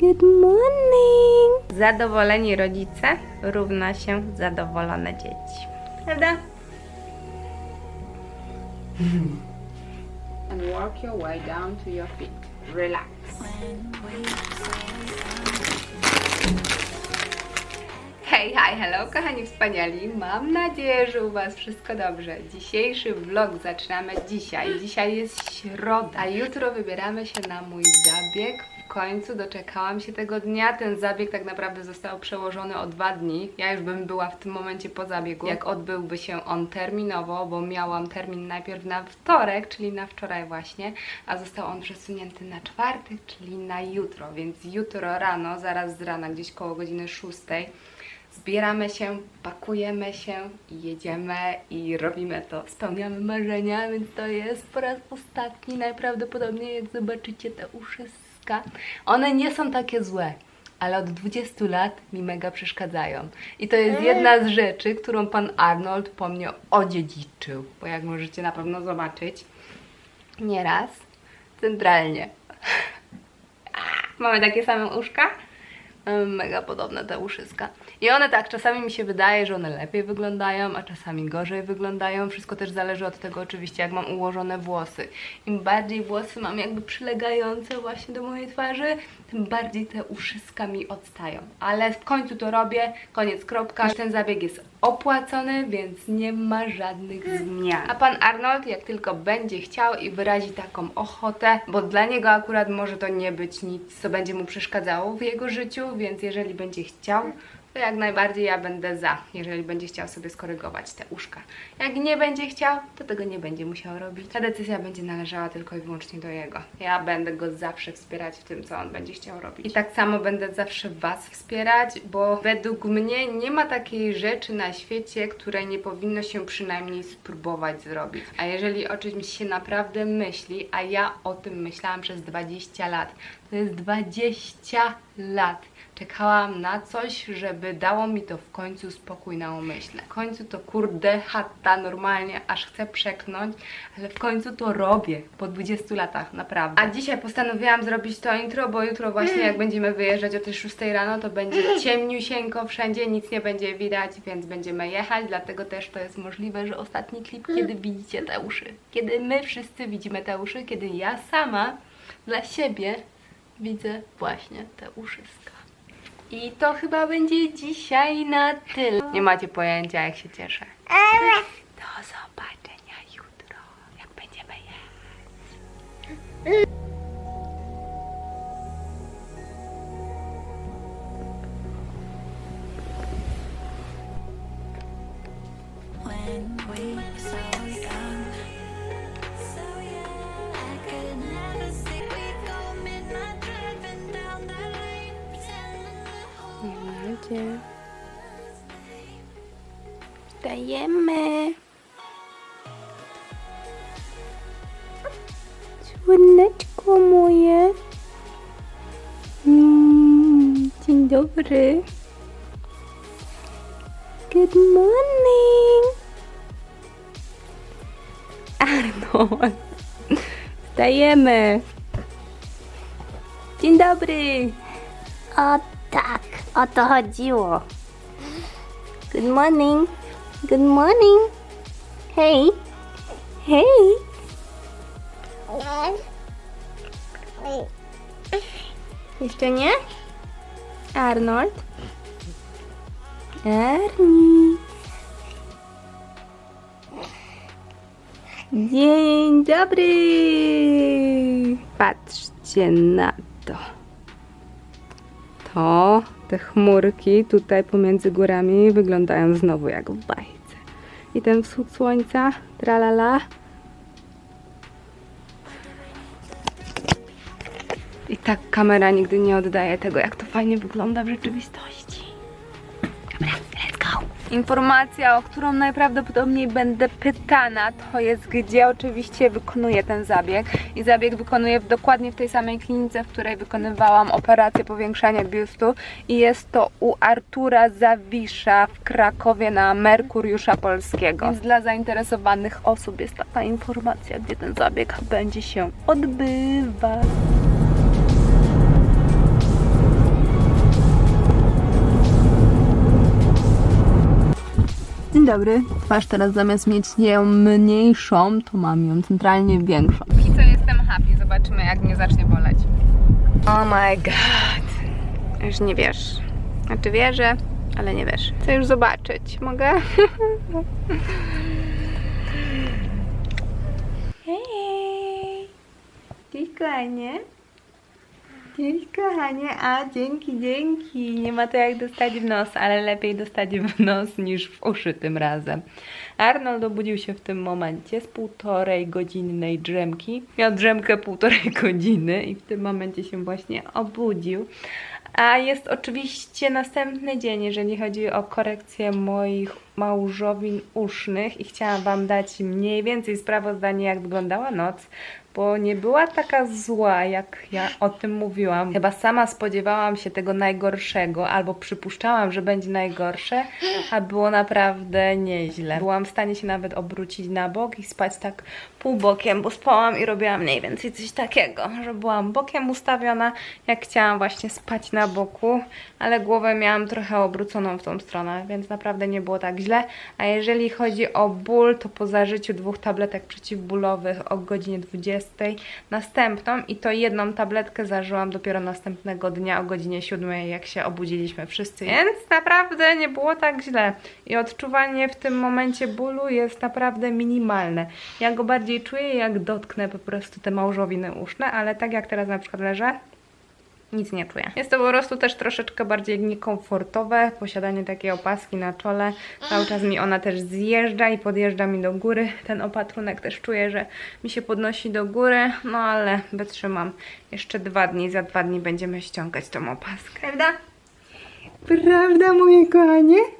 Good morning! Zadowoleni rodzice równa się zadowolone dzieci. Prawda? and work your way down to your feet. Relax. Hej, hej, hello, kochani wspaniali. Mam nadzieję, że u Was wszystko dobrze. Dzisiejszy vlog zaczynamy dzisiaj. Dzisiaj jest środa, a jutro wybieramy się na mój zabieg. Końcu doczekałam się tego dnia. Ten zabieg tak naprawdę został przełożony o dwa dni. Ja już bym była w tym momencie po zabiegu, jak odbyłby się on terminowo, bo miałam termin najpierw na wtorek, czyli na wczoraj właśnie, a został on przesunięty na czwartek, czyli na jutro. Więc jutro rano, zaraz z rana, gdzieś koło godziny 6 zbieramy się, pakujemy się jedziemy i robimy to. Spełniamy marzenia, więc to jest po raz ostatni najprawdopodobniej, jak zobaczycie te One nie są takie złe. Ale od 20 lat mi mega przeszkadzają. I to jest jedna z rzeczy, którą pan Arnold po mnie odziedziczył. Bo jak możecie na pewno zobaczyć, nieraz centralnie. Mamy takie same uszka. Mega podobne te uszyska. I one tak, czasami mi się wydaje, że one lepiej wyglądają, a czasami gorzej wyglądają. Wszystko też zależy od tego oczywiście, jak mam ułożone włosy. Im bardziej włosy mam jakby przylegające właśnie do mojej twarzy, tym bardziej te uszyska mi odstają. Ale w końcu to robię, koniec, kropka. Ten zabieg jest opłacony, więc nie ma żadnych zmian. A pan Arnold, jak tylko będzie chciał i wyrazi taką ochotę, bo dla niego akurat może to nie być nic, co będzie mu przeszkadzało w jego życiu, więc jeżeli będzie chciał, to jak najbardziej ja będę za, jeżeli będzie chciał sobie skorygować te uszka. Jak nie będzie chciał, to tego nie będzie musiał robić. Ta decyzja będzie należała tylko i wyłącznie do jego. Ja będę go zawsze wspierać w tym, co on będzie chciał robić. I tak samo będę zawsze Was wspierać, bo według mnie nie ma takiej rzeczy na świecie, której nie powinno się przynajmniej spróbować zrobić. A jeżeli o czymś się naprawdę myśli, a ja o tym myślałam przez 20 lat, to jest 20 lat czekałam na coś, żeby dało mi to w końcu spokój na umyśle. W końcu to kurde chata normalnie, aż chcę przeknąć, ale w końcu to robię po 20 latach, naprawdę. A dzisiaj postanowiłam zrobić to intro, bo jutro właśnie jak będziemy wyjeżdżać o tej 6 rano, to będzie ciemniusieńko wszędzie, nic nie będzie widać, więc będziemy jechać, dlatego też to jest możliwe, że ostatni klip, kiedy widzicie te uszy. Kiedy my wszyscy widzimy te uszy, kiedy ja sama dla siebie widzę właśnie te uszyska. I to chyba będzie dzisiaj na tyle. Nie macie pojęcia, jak się cieszę. Dobry. Good morning. Arnold. Wstajemy. Dzień dobry. O tak, o to chodziło. Good morning. Good morning. Hej. Hej. Jeszcze nie? Arnold. Ernie. Dzień dobry. Patrzcie na to. To te chmurki tutaj pomiędzy górami wyglądają znowu jak w bajce. I ten wschód słońca, tralala. I tak kamera nigdy nie oddaje tego, jak to fajnie wygląda w rzeczywistości. Dobra, let's go! Informacja, o którą najprawdopodobniej będę pytana, to jest gdzie oczywiście wykonuję ten zabieg. I zabieg wykonuję w, dokładnie w tej samej klinice, w której wykonywałam operację powiększania biustu. I jest to u Artura Zawisza w Krakowie na Merkuriusza Polskiego. Więc dla zainteresowanych osób jest taka informacja, gdzie ten zabieg będzie się odbywać. Dobry. Twarz teraz zamiast mieć ją mniejszą, to mam ją centralnie większą. Póki co jestem happy, zobaczymy jak mnie zacznie boleć. Oh my god. Już nie wiesz. Znaczy wierzę, ale nie wiesz. Chcę już zobaczyć. Mogę? Hej! Cześć kochanie. Cześć kochanie, a dzięki, dzięki. Nie ma to jak dostać w nos, ale lepiej dostać w nos niż w uszy tym razem. Arnold obudził się w tym momencie z półtorej godzinnej drzemki. Miał drzemkę półtorej godziny i w tym momencie się właśnie obudził. A jest oczywiście następny dzień, jeżeli chodzi o korekcję moich małżowin usznych i chciałam Wam dać mniej więcej sprawozdanie, jak wyglądała noc, bo nie była taka zła, jak ja o tym mówiłam. Chyba sama spodziewałam się tego najgorszego, albo przypuszczałam, że będzie najgorsze, a było naprawdę nieźle. Byłam w stanie się nawet obrócić na bok i spać tak półbokiem, bo spałam i robiłam mniej więcej coś takiego, że byłam bokiem ustawiona, jak chciałam właśnie spać na boku, ale głowę miałam trochę obróconą w tą stronę, więc naprawdę nie było tak źle. A jeżeli chodzi o ból, to po zażyciu dwóch tabletek przeciwbólowych o godzinie 20 następną i to jedną tabletkę zażyłam dopiero następnego dnia o godzinie 7, jak się obudziliśmy wszyscy. Więc naprawdę nie było tak źle. I odczuwanie w tym momencie bólu jest naprawdę minimalne. Ja go bardziej czuję, jak dotknę po prostu te małżowiny uszne, ale tak jak teraz na przykład leżę, nic nie czuję. Jest to po prostu też troszeczkę bardziej niekomfortowe, posiadanie takiej opaski na czole. Cały czas mi ona też zjeżdża i podjeżdża mi do góry. Ten opatrunek też czuję, że mi się podnosi do góry, no ale wytrzymam jeszcze dwa dni. Za dwa dni będziemy ściągać tą opaskę. Prawda? Prawda, moje kochanie?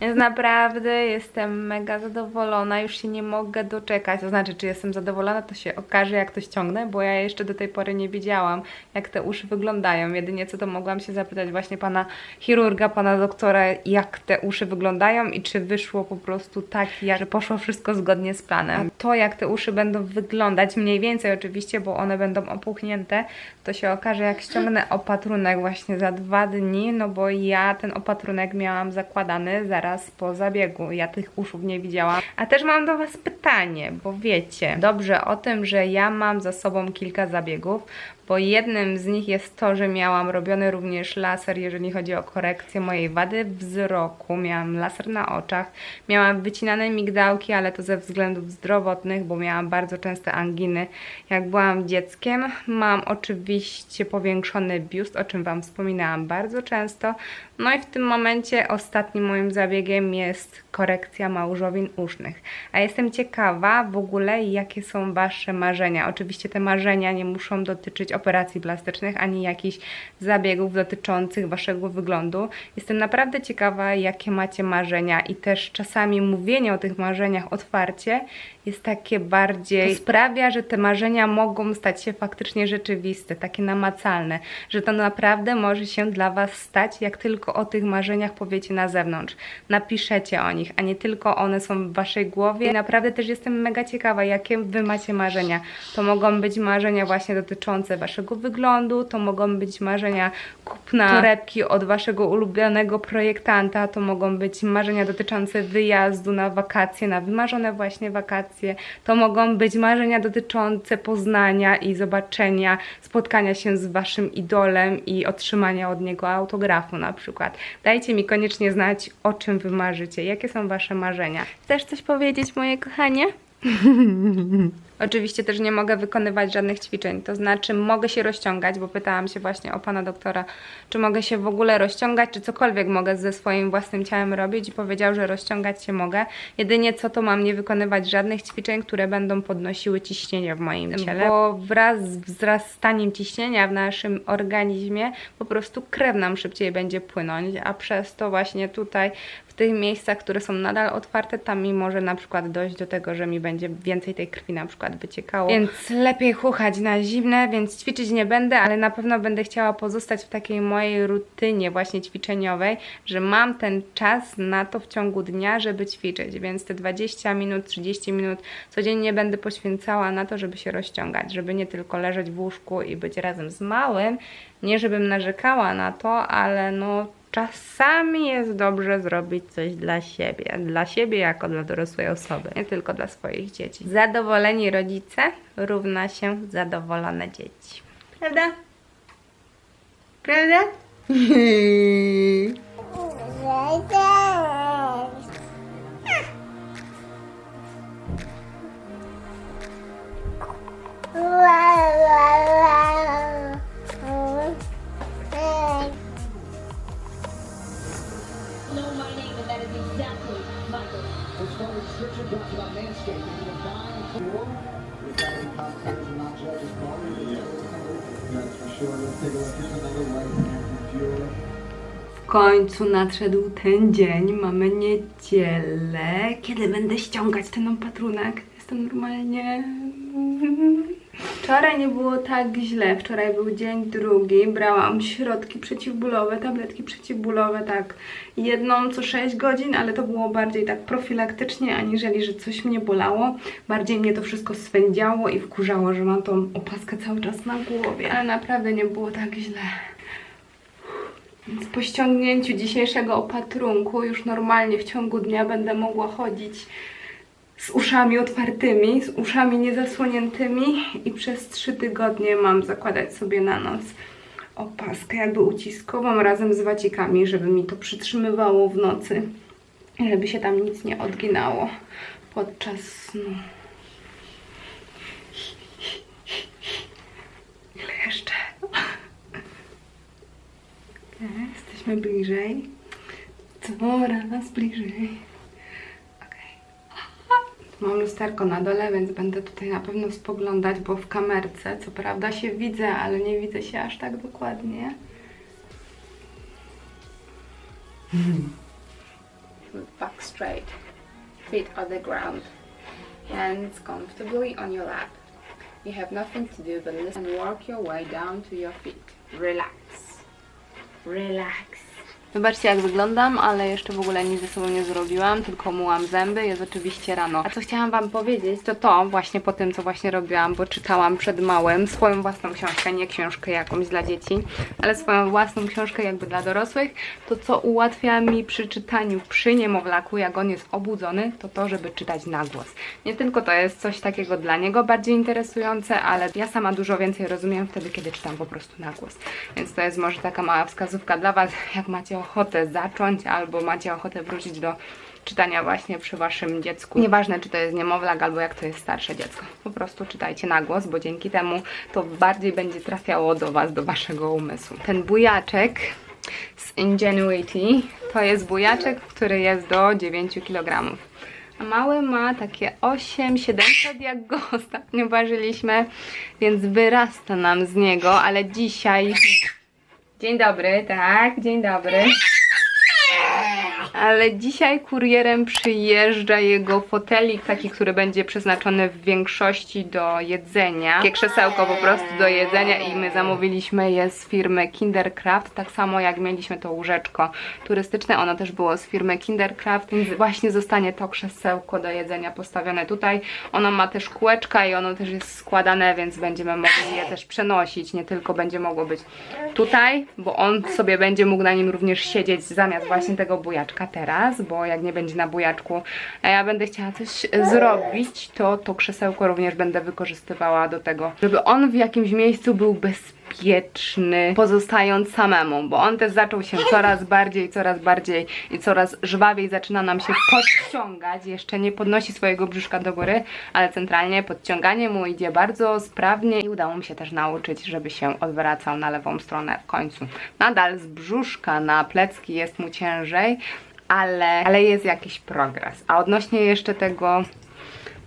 Więc naprawdę jestem mega zadowolona, już się nie mogę doczekać. To znaczy, czy jestem zadowolona, to się okaże, jak to ściągnę, bo ja jeszcze do tej pory nie wiedziałam, jak te uszy wyglądają. Jedynie co to mogłam się zapytać właśnie pana chirurga, pana doktora, jak te uszy wyglądają i czy wyszło po prostu tak, jak, poszło wszystko zgodnie z planem. To, jak te uszy będą wyglądać, mniej więcej oczywiście, bo one będą opuchnięte, to się okaże, jak ściągnę opatrunek właśnie za dwa dni, no bo ja ten opatrunek miałam zakładany zaraz po zabiegu. Ja tych uszów nie widziałam. A też mam do Was pytanie, bo wiecie dobrze o tym, że ja mam za sobą kilka zabiegów, bo jednym z nich jest to, że miałam robiony również laser, jeżeli chodzi o korekcję mojej wady wzroku. Miałam laser na oczach, miałam wycinane migdałki, ale to ze względów zdrowotnych, bo miałam bardzo częste anginy, jak byłam dzieckiem. Mam oczywiście powiększony biust, o czym Wam wspominałam bardzo często. No i w tym momencie ostatnim moim zabiegiem jest korekcja małżowin usznych. A jestem ciekawa w ogóle, jakie są Wasze marzenia. Oczywiście te marzenia nie muszą dotyczyć operacji plastycznych, ani jakichś zabiegów dotyczących Waszego wyglądu. Jestem naprawdę ciekawa, jakie macie marzenia i też czasami mówienie o tych marzeniach otwarcie jest takie bardziej, to sprawia, że te marzenia mogą stać się faktycznie rzeczywiste, takie namacalne, że to naprawdę może się dla Was stać, jak tylko o tych marzeniach powiecie na zewnątrz, napiszecie o nich, a nie tylko one są w Waszej głowie. I naprawdę też jestem mega ciekawa, jakie Wy macie marzenia. To mogą być marzenia właśnie dotyczące Waszego wyglądu, to mogą być marzenia kupna torebki od Waszego ulubionego projektanta, to mogą być marzenia dotyczące wyjazdu na wakacje, na wymarzone właśnie wakacje, to mogą być marzenia dotyczące poznania i zobaczenia, spotkania się z Waszym idolem i otrzymania od niego autografu na przykład. Dajcie mi koniecznie znać, o czym Wy marzycie, jakie są Wasze marzenia. Chcesz coś powiedzieć, moje kochanie? Oczywiście też nie mogę wykonywać żadnych ćwiczeń, to znaczy mogę się rozciągać, bo pytałam się właśnie o pana doktora, czy mogę się w ogóle rozciągać, czy cokolwiek mogę ze swoim własnym ciałem robić i powiedział, że rozciągać się mogę. Jedynie co to mam nie wykonywać żadnych ćwiczeń, które będą podnosiły ciśnienie w moim ciele, bo wraz z wzrastaniem ciśnienia w naszym organizmie po prostu krew nam szybciej będzie płynąć, a przez to właśnie tutaj w tych miejscach, które są nadal otwarte, tam mi może na przykład dojść do tego, że mi będzie więcej tej krwi na przykład wyciekało. Więc lepiej chuchać na zimne, więc ćwiczyć nie będę, ale na pewno będę chciała pozostać w takiej mojej rutynie właśnie ćwiczeniowej, że mam ten czas na to w ciągu dnia, żeby ćwiczyć, więc te 20 minut, 30 minut codziennie będę poświęcała na to, żeby się rozciągać, żeby nie tylko leżeć w łóżku i być razem z małym, nie żebym narzekała na to, ale no czasami jest dobrze zrobić coś dla siebie. Dla siebie jako dla dorosłej osoby, nie tylko dla swoich dzieci. Zadowoleni rodzice równa się zadowolone dzieci. Prawda? Prawda? As far as W końcu nadszedł ten dzień, mamy niedzielę. Kiedy będę ściągać ten opatrunek? Jestem normalnie... Wczoraj nie było tak źle, wczoraj był dzień drugi, brałam środki przeciwbólowe, tabletki przeciwbólowe, tak jedną co 6 godzin, ale to było bardziej tak profilaktycznie, aniżeli, że coś mnie bolało. Bardziej mnie to wszystko swędziało i wkurzało, że mam tą opaskę cały czas na głowie, ale naprawdę nie było tak źle. Więc po ściągnięciu dzisiejszego opatrunku już normalnie w ciągu dnia będę mogła chodzić z uszami otwartymi, z uszami niezasłoniętymi i przez trzy tygodnie mam zakładać sobie na nos opaskę jakby uciskową razem z wacikami, żeby mi to przytrzymywało w nocy żeby się tam nic nie odginało podczas snu. Ile jeszcze? Jesteśmy bliżej. Coraz bliżej. Mam lusterko na dole, więc będę tutaj na pewno spoglądać, bo w kamerce co prawda się widzę, ale nie widzę się aż tak dokładnie. Back straight. Feet on the ground. Hands comfortably on your lap. You have nothing to do but listen and work your way down to your feet. Relax. Relax. Wybaczcie jak wyglądam, ale jeszcze w ogóle nic ze sobą nie zrobiłam, tylko mułam zęby, jest oczywiście rano. A co chciałam Wam powiedzieć, to to właśnie po tym, co właśnie robiłam, bo czytałam przed małym swoją własną książkę, nie książkę jakąś dla dzieci, ale swoją własną książkę jakby dla dorosłych, to co ułatwia mi przy czytaniu przy niemowlaku, jak on jest obudzony, to to, żeby czytać na głos. Nie tylko to jest coś takiego dla niego bardziej interesujące, ale ja sama dużo więcej rozumiem wtedy, kiedy czytam po prostu na głos. Więc to jest może taka mała wskazówka dla Was, jak macie ochotę zacząć albo macie ochotę wrócić do czytania właśnie przy Waszym dziecku. Nieważne, czy to jest niemowlak albo jak to jest starsze dziecko. Po prostu czytajcie na głos, bo dzięki temu to bardziej będzie trafiało do Was, do Waszego umysłu. Ten bujaczek z Ingenuity to jest bujaczek, który jest do 9 kg. A mały ma takie 8-700 jak go ostatnio ważyliśmy, więc wyrasta nam z niego, ale dzisiaj... Dzień dobry, tak, dzień dobry. Ale dzisiaj kurierem przyjeżdża jego fotelik, taki, który będzie przeznaczony w większości do jedzenia. Takie krzesełko po prostu do jedzenia i my zamówiliśmy je z firmy Kindercraft, tak samo jak mieliśmy to łóżeczko turystyczne, ono też było z firmy Kindercraft, więc właśnie zostanie to krzesełko do jedzenia postawione tutaj. Ono ma też kółeczka i ono też jest składane, więc będziemy mogli je też przenosić, nie tylko będzie mogło być tutaj, bo on sobie będzie mógł na nim również siedzieć zamiast właśnie tego bujaczka teraz, bo jak nie będzie na bujaczku, a ja będę chciała coś zrobić, to to krzesełko również będę wykorzystywała do tego, żeby on w jakimś miejscu był bezpieczny, pozostając samemu, bo on też zaczął się coraz bardziej, coraz bardziej i coraz żwawiej zaczyna nam się podciągać, jeszcze nie podnosi swojego brzuszka do góry, ale centralnie podciąganie mu idzie bardzo sprawnie i udało mi się też nauczyć, żeby się odwracał na lewą stronę w końcu. Nadal z brzuszka na plecki jest mu ciężej, ale, ale jest jakiś progres. A odnośnie jeszcze tego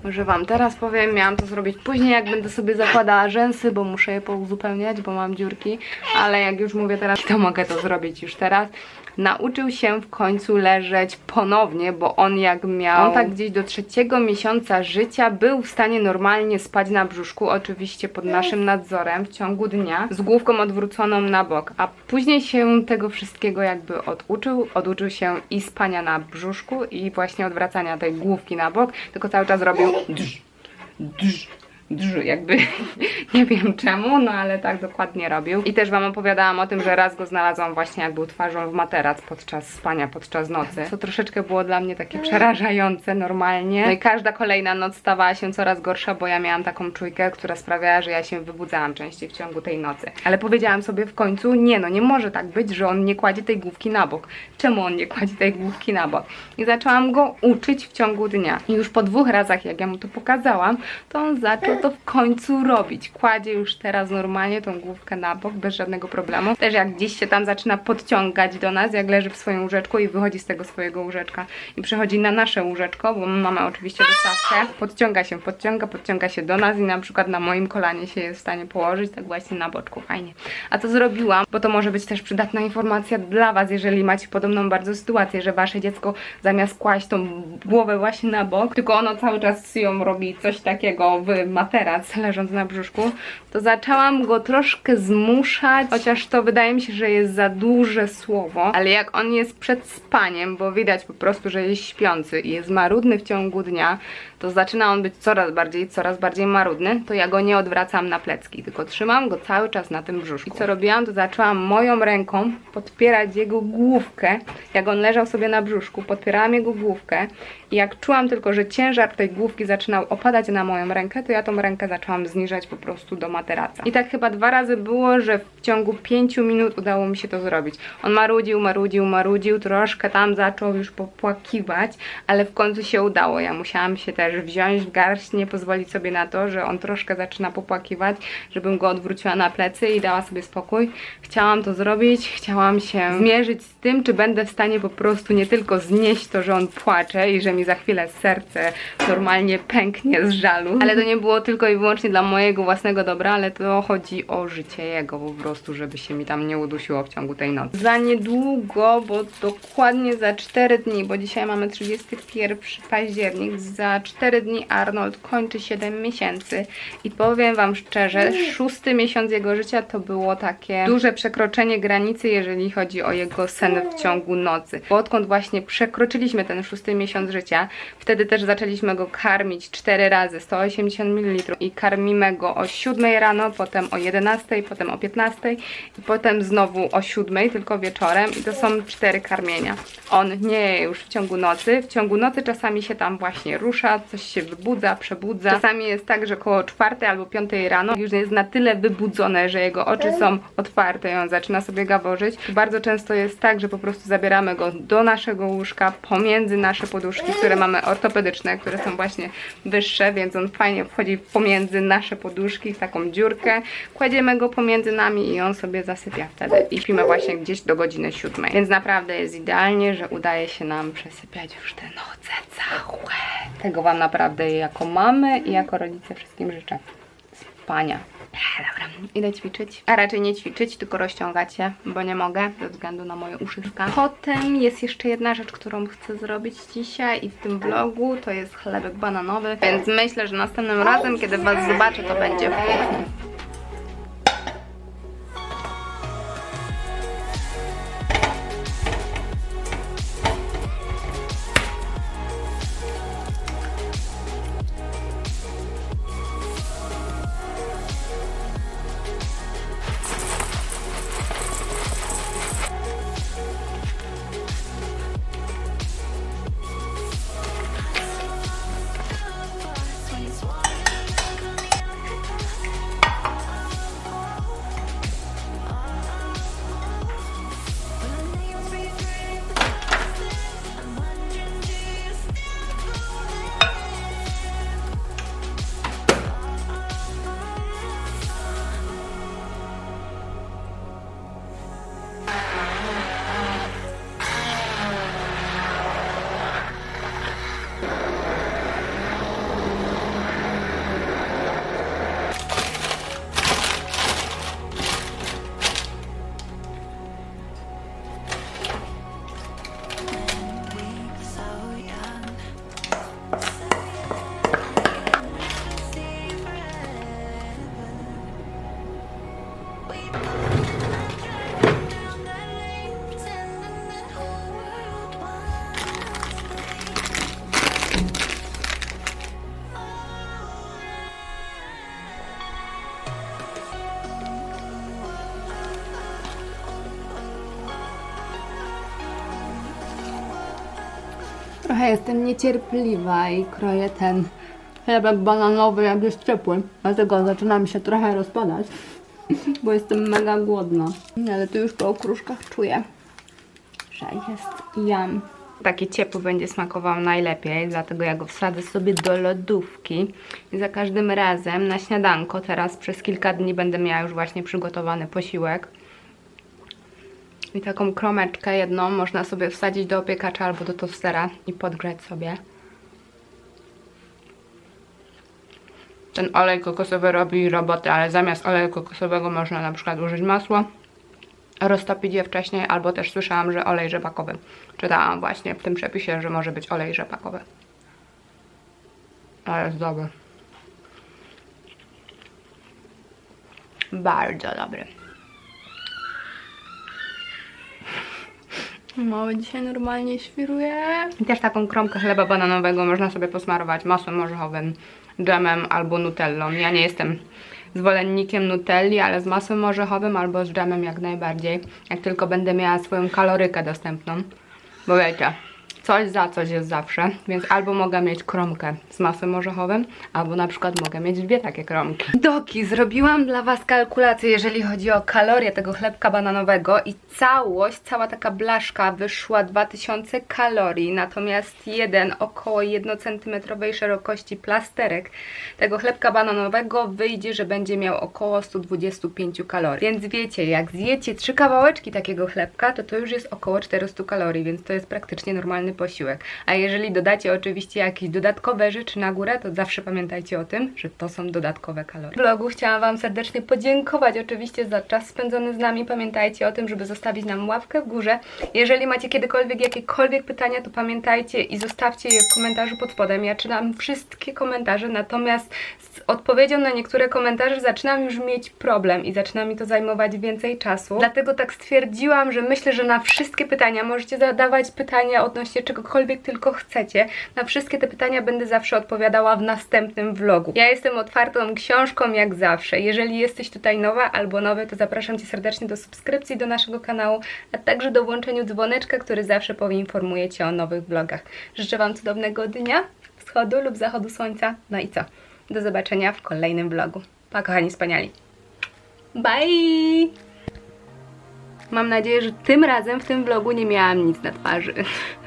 może Wam teraz powiem, miałam to zrobić później, jak będę sobie zakładała rzęsy, bo muszę je pouzupełniać, bo mam dziurki, ale jak już mówię teraz, to mogę to zrobić już teraz. Nauczył się w końcu leżeć ponownie, bo on jak miał, on tak gdzieś do trzeciego miesiąca życia był w stanie normalnie spać na brzuszku, oczywiście pod naszym nadzorem w ciągu dnia, z główką odwróconą na bok, a później się tego wszystkiego jakby oduczył, oduczył się i spania na brzuszku i właśnie odwracania tej główki na bok, tylko cały czas robił drż, drż, drży, jakby nie wiem czemu, no ale tak dokładnie robił. I też Wam opowiadałam o tym, że raz go znalazłam właśnie jak był twarzą w materac podczas spania, podczas nocy. Co troszeczkę było dla mnie takie przerażające normalnie. No i każda kolejna noc stawała się coraz gorsza, bo ja miałam taką czujkę, która sprawiała, że ja się wybudzałam częściej w ciągu tej nocy. Ale powiedziałam sobie w końcu, nie no, nie może tak być, że on nie kładzie tej główki na bok. Czemu on nie kładzie tej główki na bok? I zaczęłam go uczyć w ciągu dnia. I już po dwóch razach, jak ja mu to pokazałam, to on zaczął to w końcu robić. Kładzie już teraz normalnie tą główkę na bok, bez żadnego problemu. Też jak gdzieś się tam zaczyna podciągać do nas, jak leży w swoim łóżeczku i wychodzi z tego swojego łóżeczka i przechodzi na nasze łóżeczko, bo mamy oczywiście dostawkę, podciąga się, podciąga, podciąga się do nas i na przykład na moim kolanie się jest w stanie położyć, tak właśnie na boczku, fajnie. A to zrobiłam, bo to może być też przydatna informacja dla Was, jeżeli macie podobną bardzo sytuację, że Wasze dziecko zamiast kłaść tą głowę właśnie na bok, tylko ono cały czas ją robi coś takiego w materac, leżąc na brzuszku, to zaczęłam go troszkę zmuszać, chociaż to wydaje mi się, że jest za duże słowo, ale jak on jest przed spaniem, bo widać po prostu, że jest śpiący i jest marudny w ciągu dnia, to zaczyna on być coraz bardziej, coraz bardziej marudny, to ja go nie odwracam na plecki, tylko trzymam go cały czas na tym brzuszku. I co robiłam, to zaczęłam moją ręką podpierać jego główkę, jak on leżał sobie na brzuszku, podpierałam jego główkę i jak czułam tylko, że ciężar tej główki zaczynał opadać na moją rękę, to ja tą rękę zaczęłam zniżać po prostu do materaca. I tak chyba dwa razy było, że w ciągu pięciu minut udało mi się to zrobić. On marudził, marudził, marudził, troszkę tam zaczął już popłakiwać, ale w końcu się udało. Ja musiałam się też wziąć w garść, nie pozwolić sobie na to, że on troszkę zaczyna popłakiwać, żebym go odwróciła na plecy i dała sobie spokój. Chciałam to zrobić, chciałam się zmierzyć z tym, czy będę w stanie po prostu nie tylko znieść to, że on płacze i że mi za chwilę serce normalnie pęknie z żalu, ale to nie było tylko i wyłącznie dla mojego własnego dobra, ale to chodzi o życie jego po prostu, żeby się mi tam nie udusiło w ciągu tej nocy. Za niedługo, bo dokładnie za 4 dni, bo dzisiaj mamy 31 październik, za 4 dni Arnold kończy 7 miesięcy i powiem Wam szczerze, szósty miesiąc jego życia to było takie duże przekroczenie granicy, jeżeli chodzi o jego sen w ciągu nocy. Bo odkąd właśnie przekroczyliśmy ten szósty miesiąc życia, wtedy też zaczęliśmy go karmić 4 razy, 180 ml i karmimy go o 7 rano, potem o 11, potem o 15 i potem znowu o 7, tylko wieczorem i to są cztery karmienia. On nie je już w ciągu nocy, w ciągu nocy czasami się tam właśnie rusza, coś się wybudza, przebudza. Czasami jest tak, że koło 4 albo 5 rano już jest na tyle wybudzone, że jego oczy są otwarte i on zaczyna sobie gaworzyć. Bardzo często jest tak, że po prostu zabieramy go do naszego łóżka, pomiędzy nasze poduszki, które mamy ortopedyczne, które są właśnie wyższe, więc on fajnie wchodzi pomiędzy nasze poduszki w taką dziurkę. Kładziemy go pomiędzy nami i on sobie zasypia wtedy. I śpimy właśnie gdzieś do godziny 7. Więc naprawdę jest idealnie, że udaje się nam przesypiać już te noce całe. Tego Wam naprawdę jako mamy i jako rodzice wszystkim życzę. Spania. Dobra, idę ćwiczyć. A raczej nie ćwiczyć, tylko rozciągać się, bo nie mogę ze względu na moje uszyska. Potem jest jeszcze jedna rzecz, którą chcę zrobić dzisiaj i w tym vlogu, to jest chlebek bananowy, więc myślę, że następnym razem, kiedy Was zobaczę, to będzie w Trochę jestem niecierpliwa i kroję ten chlebek bananowy, jak jest ciepły. Dlatego zaczyna mi się trochę rozpadać, bo jestem mega głodna. Ale tu już po okruszkach czuję, że jest jam. Taki ciepły będzie smakował najlepiej, dlatego ja go wsadzę sobie do lodówki. I za każdym razem na śniadanko, teraz przez kilka dni będę miała już właśnie przygotowany posiłek. I taką kromeczkę jedną można sobie wsadzić do opiekacza albo do tostera i podgrzać sobie. Ten olej kokosowy robi robotę, ale zamiast oleju kokosowego można na przykład użyć masło, roztopić je wcześniej, albo też słyszałam, że olej rzepakowy. Czytałam właśnie w tym przepisie, że może być olej rzepakowy. Ale jest dobry. Bardzo dobry. Mały dzisiaj normalnie świruje. I też taką kromkę chleba bananowego można sobie posmarować masłem orzechowym, dżemem albo nutellą. Ja nie jestem zwolennikiem nutelli, ale z masłem orzechowym albo z dżemem jak najbardziej. Jak tylko będę miała swoją kalorykę dostępną. Bo wiecie, coś za coś jest zawsze, więc albo mogę mieć kromkę z masłem orzechowym, albo na przykład mogę mieć dwie takie kromki. Doki, zrobiłam dla Was kalkulację, jeżeli chodzi o kalorie tego chlebka bananowego i całość, cała taka blaszka wyszła 2000 kalorii, natomiast jeden około 1 cm szerokości plasterek tego chlebka bananowego wyjdzie, że będzie miał około 125 kalorii. Więc wiecie, jak zjecie trzy kawałeczki takiego chlebka, to to już jest około 400 kalorii, więc to jest praktycznie normalny posiłek. A jeżeli dodacie oczywiście jakieś dodatkowe rzeczy na górę, to zawsze pamiętajcie o tym, że to są dodatkowe kalorie. W vlogu chciałam Wam serdecznie podziękować oczywiście za czas spędzony z nami. Pamiętajcie o tym, żeby zostawić nam łapkę w górze. Jeżeli macie kiedykolwiek jakiekolwiek pytania, to pamiętajcie i zostawcie je w komentarzu pod spodem. Ja czytam wszystkie komentarze, natomiast z odpowiedzią na niektóre komentarze zaczynam już mieć problem i zaczyna mi to zajmować więcej czasu. Dlatego tak stwierdziłam, że myślę, że na wszystkie pytania możecie zadawać pytania odnośnie czegokolwiek tylko chcecie. Na wszystkie te pytania będę zawsze odpowiadała w następnym vlogu. Ja jestem otwartą książką jak zawsze. Jeżeli jesteś tutaj nowa albo nowy, to zapraszam Cię serdecznie do subskrypcji do naszego kanału, a także do włączenia dzwoneczka, który zawsze poinformuje Cię o nowych vlogach. Życzę Wam cudownego dnia, wschodu lub zachodu słońca. No i co? Do zobaczenia w kolejnym vlogu. Pa kochani wspaniali. Bye! Mam nadzieję, że tym razem w tym vlogu nie miałam nic na twarzy.